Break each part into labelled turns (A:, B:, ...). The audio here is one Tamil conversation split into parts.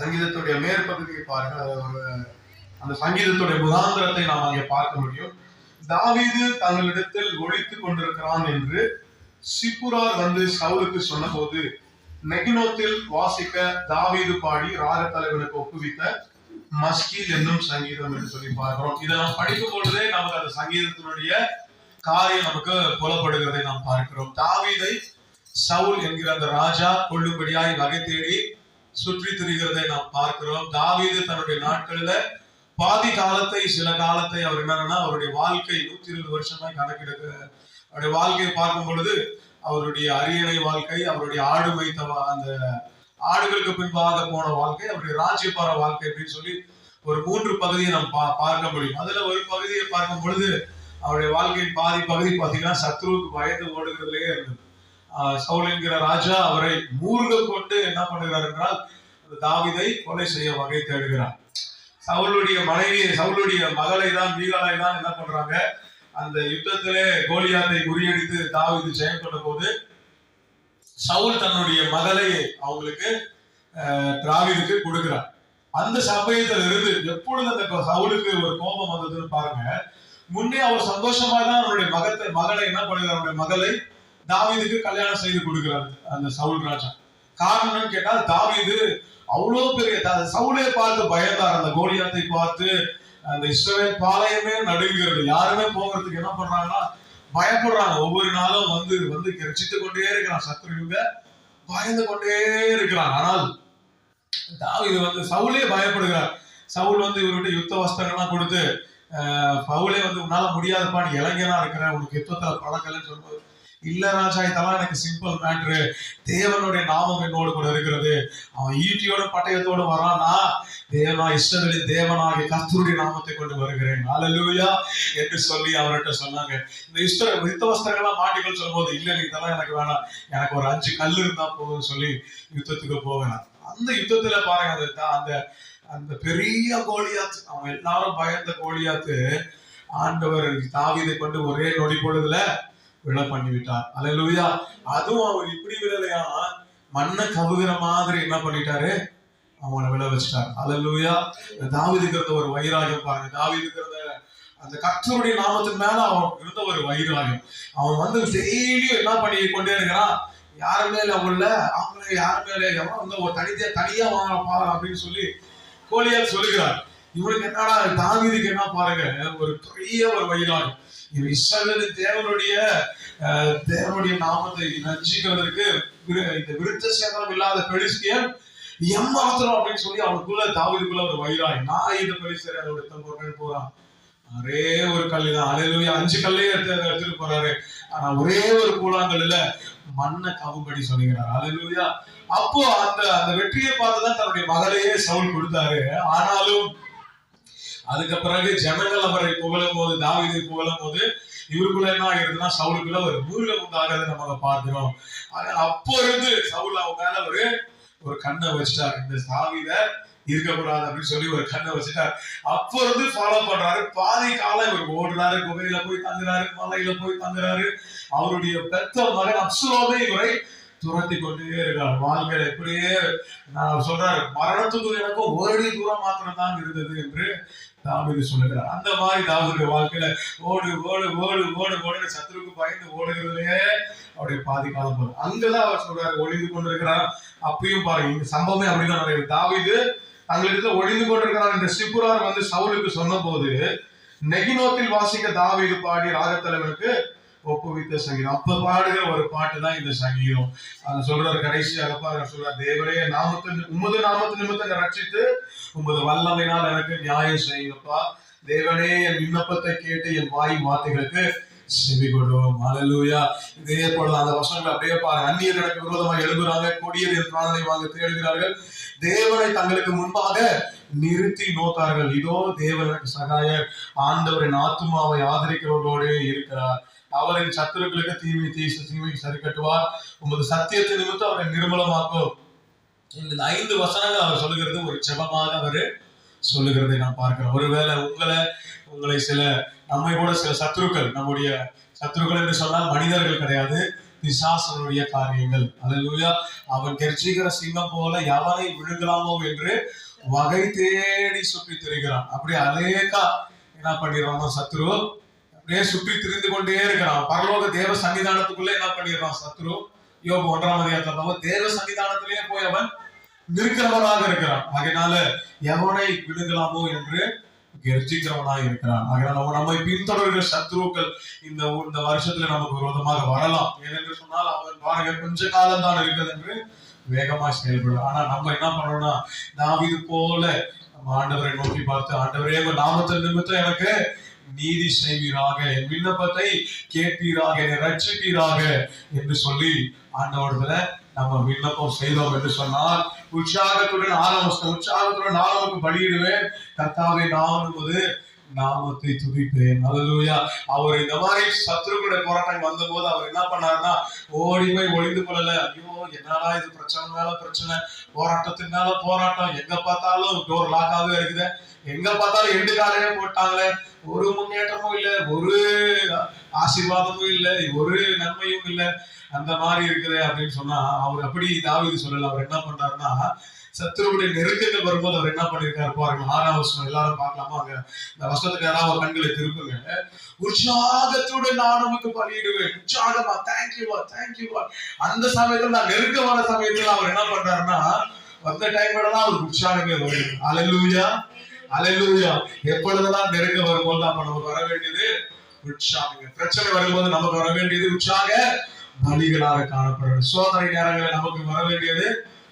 A: சங்கீதத்துடைய மேற்பகுதியை பாருங்கள். ஒரு அந்த சங்கீதத்துடைய முகாந்திரத்தை நாம் அங்கே பார்க்க முடியும். தாவீது தங்களிடத்தில் ஒழித்துக் கொண்டிருக்கிறான் என்று சிப்புரார் வந்து சவுலுக்கு சொன்னபோது நெகினோத்தில் வாசிக்க தாவீது பாடி ராக தலைவனுக்கு ஒப்புவித்த மஸ்கீல் என்னும் சங்கீதம் என்று சொல்லி பார்க்கிறோம். இதை நாம் படிக்கும் பொழுதே நமக்கு அந்த சங்கீதத்தினுடைய காரியம் நமக்கு புலப்படுகிறதை நாம் பார்க்கிறோம். தாவீதை சவுல் என்கிற அந்த ராஜா கொள்ளும்படியாய் வகை தேடி சுற்றி திரிகிறதை நாம் பார்க்கிறோம். தாவீது தன்னுடைய நாட்களில பாதி காலத்தை சில காலத்தை அவர் என்னன்னா அவருடைய வாழ்க்கை நூத்தி இருபது வருஷமாய் கணக்கெடுக்க அவருடைய வாழ்க்கையை பார்க்கும் பொழுது அவருடைய அரியணை வாழ்க்கை அவருடைய ஆடு வைத்த வா- அந்த ஆடுகளுக்கு பின்பாக போன வாழ்க்கை அவருடைய ராஜ்யபார வாழ்க்கை அப்படின்னு சொல்லி ஒரு மூன்று பகுதியை நாம் பா பார்க்க முடியும். அதுல ஒரு பகுதியை பார்க்கும் பொழுது அவருடைய வாழ்க்கையின் பாதி பகுதி பார்த்தீங்கன்னா சத்ருவுக்கு பயந்து ஓடுகிறதுலயே இருந்தது. சவுல் என்கிற ராஜா அவரை மூழ்க கொண்டு என்ன பண்ணுகிறார் என்றால் அந்த கொலை செய்ய வகை தேடுகிறார். சவுளுடைய மனைவி சவுளுடைய மகளை தான் மீகாலை தான் என்ன பண்றாங்க? அந்த யுத்தத்திலே கோலியாத்தை முறியடித்து தாவிது ஜெயம் கொண்ட போது சவுல் தன்னுடைய மகளை அவங்களுக்கு ஆஹ், கொடுக்கிறார். அந்த சமயத்தில் இருந்து எப்பொழுது அந்த சவுளுக்கு சவுலுக்கு ஒரு கோபம் வந்ததுன்னு பாருங்க முன்னே அவர் சந்தோஷமா தான் அவருடைய மகத்தை மகளை என்ன பண்ணுகிறார்? அவருடைய மகளை தாவீதுக்கு கல்யாணம் செய்து கொடுக்கிறார் அந்த சவுல் ராஜா. காரணம் கேட்டால் தாவீது அவ்வளோ பெரிய சவுலே பார்த்து பயந்தார். அந்த கோலியாத்தை பார்த்து அந்த இஸ்ரவேல் பாளையமே நடுங்கிறது யாருமே போகிறதுக்கு என்ன பண்றாங்கன்னா பயப்படுறாங்க. ஒவ்வொரு நாளும் வந்து வந்து கெரிச்சித்து கொண்டே இருக்கிறான். சத்ருங்க பயந்து கொண்டே இருக்கிறான். ஆனால் தாவீது வந்து சவுலே பயப்படுகிறார். சவுல் வந்து இவர்கிட்ட யுத்த வஸ்திரங்கள்லாம் கொடுத்து பவுலே வந்து உன்னால முடியாதப்பான்னு இளைஞனா இருக்கிற உனக்கு யுத்தத்துல பழக்கலன்னு சொல்லும்போது இல்ல ராஜா இதெல்லாம் எனக்கு சிம்பிள் மேட்ரு தேவனுடைய நாமம் என்னோடு கூட இருக்கிறது. அவன் ஈட்டியோட பட்டயத்தோடு வரானா. தேவனா இஷ்டவெளி தேவனாகி கர்த்தருடைய நாமத்தை கொண்டு வருகிறேன். அலலூயா என்று சொல்லி அவர்கிட்ட சொன்னாங்க. இந்த இஷ்ட யுத்த வஸ்திரங்கள்லாம் மாட்டிக்கொள்ள சொல்லும்போது இல்ல இதெல்லாம் எனக்கு வேணாம். எனக்கு ஒரு அஞ்சு கல் இருந்தா போதும் சொல்லி யுத்தத்துக்கு போவேன். அந்த யுத்தத்துல பாருங்க அது அந்த அந்த பெரிய கோழியாத்து அவங்க எல்லாரும் பயந்த கோழியாத்து ஆண்டவர் தாவிதை கொண்டு ஒரே நொடி பொழுதுல விழ பண்ணி விட்டார் அதுவும் அவர் இப்படி விழலையா மண்ணை கவுகிற மாதிரி என்ன பண்ணிட்டாரு? அவனை விழ வச்சிட்டார். அல்லேலூயா. தாவிதுக்கிறத ஒரு வைராகியம் பாருங்க. தாவிதுக்கிறத அந்த கர்த்தருடைய நாமத்தின் மேல அவன் இருந்த ஒரு வைராகியம். அவன் வந்து டெய்லியும் என்ன பண்ணி கொண்டே இருக்கிறான்? யாரு மேல இல்லை அவங்கள யார் மேல? எவன் வந்து ஒரு தனித்தே தனியா வாங்கப்பா அப்படின்னு சொல்லி கோழியால் சொல்லுகிறார். இவனுக்கு என்னடா தாவீதுக்கு என்ன பாருங்க ஒரு பெரிய ஒரு வைராகியம் இவன் இஸ்ரவேலின் தேவனுடைய தேவனுடைய நாமத்தை நஞ்சிக்கிறதுக்கு விரு- இந்த விருத்த சேதனம் இல்லாத பெலிஸ்தியன் எம்மாத்திரம் அப்படின்னு சொல்லி அவனுக்குள்ள தாவீதுக்குள்ள ஒரு வைராய் நான் இந்த பெலிஸ்தரை அதோட தம்பன் போறான்? ஒரே ஒரு கல்லு தான் அலையிலுயா அஞ்சு கல்லையே எடுத்து எடுத்துட்டு போறாரு. ஆனா ஒரே ஒரு கூழாங்கல்ல மண்ணை கவும்படி சொல்லுகிறார். அலையிலுயா அப்போ அந்த அந்த வெற்றியை பார்த்துதான் தன்னுடைய மகளையே சவுல் கொடுத்தாரு. ஆனாலும் அதுக்கு பிறகு ஜனங்கள் அவரை புகழும் போது தாவிதை புகழும் போது இவருக்குள்ள என்ன ஆகிருதுன்னா சவுலுக்குள்ள ஒரு மூலம் உண்டாகிறத நம்ம அங்க பார்க்கிறோம். ஆனா அப்போ இருந்து சவுல் அவங்க மேல ஒரு ஒரு கண்ணை வச்சுட்டார். இந்த சாவித இருக்கக்கூடாது அப்படின்னு சொல்லி ஒரு கண்ணை வச்சுட்டார். அப்போ இருந்து ஃபாலோ பண்றாரு. பாதி காலம் இவர் ஓடுறாரு குகையில போய் தங்குறாரு மலையில போய் தங்குறாரு. அவருடைய பெத்த மகன் அப்சுலோமே இவரை துரத்தி கொண்டே இருக்கார். வாழ்க்கையில இப்படியே நான் சொல்றாரு மரணத்துக்கு எனக்கும் ஒரு அடி தூரம் மாத்திரம் தான் இருந்தது என்று தாவீது சொல்லுகிறார். அந்த மாதிரி தாவீதுடைய வாழ்க்கையில ஓடு ஓடு ஓடு ஓடு ஓடு சத்துருக்கு பயந்து ஓடுகிறதுலயே அவருடைய பாதி காலம் போகுது. அங்கதான் அவர் சொல்றாரு ஒளிந்து கொண்டிருக்கிறார். அப்பயும் பாருங்க இந்த சம்பவமே அப்படிதான் நடக்குது. தாவீது தங்களிடத்துல ஒளிந்து கொண்டிருக்கிறார் என்று சிப்புரார் வந்து சவுலுக்கு சொன்னபோது நெகினோத்தில் வாசிக்க தாவீது பாடி ராகத்தலைவனுக்கு ஒப்புவித்த சங்கீதம். அப்ப பாடுகிற ஒரு பாட்டு தான் இந்த சங்கீதம். அதை சொல்றாரு கடைசியாக பாருங்க சொல்றாரு தேவரே நாமத்து உமது நாமத்து நிமித்தம் ரட்சித்து உமது வல்லமையினால் எனக்கு நியாயம் செய்யுங்கப்பா. தேவனே என் விண்ணப்பத்தை கேட்டு என் வாய் வார்த்தைகளுக்கு செவி கொடுவோம் அலலூயா இதே போல அந்த வசனங்கள் அப்படியே பாருங்க. அந்நியர் எனக்கு விரோதமாக எழுதுறாங்க கொடியர் என் பிராணனை வாங்க தேடுகிறார்கள் தேவனை தங்களுக்கு முன்பாக நிறுத்தி நோத்தார்கள். இதோ தேவனுக்கு சகாயர் ஆண்டவரின் ஆத்துமாவை ஆதரிக்கிறவர்களோடு இருக்கிறார். அவரின் சத்துருக்களுக்கு தீமை தீ தீமைக்கு சரி கட்டுவார். உமது சத்தியத்தை நிமித்தம் அவரை நிர்மலமாக்கும் இந்த ஐந்து வசனங்கள் அவர் சொல்லுகிறது ஒரு ஜெபமாக அவர் சொல்லுகிறதை நான் பார்க்கிறேன் ஒருவேளை உங்களை உங்களை சில நம்மை கூட சில சத்துருக்கள் நம்முடைய சத்துருக்கள் என்று சொன்னால் மனிதர்கள் கிடையாது. பிசாசனுடைய காரியங்கள். அல்லேலூயா. அவன் கெர்ச்சிக்கிற சிங்கம் போல எவனை விழுங்கலாமோ என்று வகை தேடி சுற்றி திரிகிறான். அப்படி அநேகா என்ன பண்ணிடுறான் சத்ரு அப்படியே சுற்றி திரிந்து கொண்டே இருக்கிறான் பரலோக தேவ சன்னிதானத்துக்குள்ளே என்ன பண்ணிடுறான் சத்ரு? யோபு ஒன்றாம் அதிகாரத்தில் தேவ சன்னிதானத்திலேயே போய் அவன் நிற்கிறவனாக இருக்கிறான். அதனால எவனை விழுங்கலாமோ என்று கெர்ஜிக்கிறவனாக இருக்கிறான். அதனால நம்மை பின்தொடர்கிற சத்ருக்கள் இந்த இந்த வருஷத்துல நமக்கு விரோதமாக வரலாம். ஏனென்று சொன்னால் அவன் பாருங்க கொஞ்ச காலம் தான் இருக்கிறது என்று வேகமா செயல்படும் ஆனா நம்ம என்ன பண்ணணும்னா இது போல நம்ம ஆண்டவரை நோக்கி பார்த்து ஆண்டவரே நாமத்தின் நிமித்தம் எனக்கு நீதி செய்வீராக என் விண்ணப்பத்தை கேட்பீராக என்னை ரட்சிப்பீராக என்று சொல்லி ஆண்டவரத்துல நம்ம விண்ணப்பம் செய்தோம் என்று சொன்னால் உற்சாகத்துடன் ஆரம்பிச்ச உற்சாகத்துடன் நாமக்கு பலியிடுவேன். கர்த்தாவை நான் என்பது நாமத்தை துதிப்பேன். அல்லேலூயா அவர் இந்த மாதிரி சத்ருக்குடைய போராட்டம் வந்தபோது அவர் என்ன பண்ணாருன்னா ஓடி போய் ஒளிந்து கொள்ளல. ஐயோ என்னடா இது பிரச்சனை மேல பிரச்சனை? போராட்டத்தினால மேல போராட்டம். எங்க பார்த்தாலும் டோர் லாக்காவே இருக்குது. எங்க பார்த்தாலும் எண்டு காலையே போட்டாங்களே. ஒரு முன்னேற்றமும் இல்ல ஒரு ஆசீர்வாதமும் இல்ல ஒரு நன்மையும் இல்ல. அந்த மாதிரி இருக்குது அப்படின்னு சொன்னா அவர் அப்படி தாவீது சொல்லல. அவர் என்ன பண்றாருன்னா சத்துருவுடைய நெருக்கங்கள் வரும்போது அவர் என்ன பண்ணிருக்காரு பாருங்க ஆறாம் வருஷம் எல்லாரும் பார்க்கலாமா? அங்க இந்த வருஷத்துக்கு யாராவது கண்களை திருப்புங்க. உற்சாகத்துடன் நான் நமக்கு பலியிடுவேன். உற்சாகமா தேங்க்யூவா தேங்க்யூவா அந்த சமயத்துல நான் நெருக்கமான சமயத்துல அவர் என்ன பண்றாருன்னா வந்த டைம்ல தான் அவருக்கு உற்சாகமே வருது. அலலூயா அலலூயா எப்பொழுதெல்லாம் நெருக்க வரும்போது அப்ப நமக்கு வர வேண்டியது? உற்சாகங்க. பிரச்சனை வரும்போது நமக்கு வர வேண்டியது உற்சாக பலிகளாக காணப்படுறது. சோதனை நேரங்களில் நமக்கு வர வேண்டியது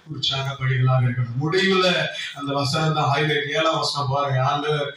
A: உற்சாக பலிகளாக இருக்கணும் முடிவுல அந்த வசனம் தான் ஹைலைட் ஏழாம் வசனம் பாருங்க. ஆண்டவர்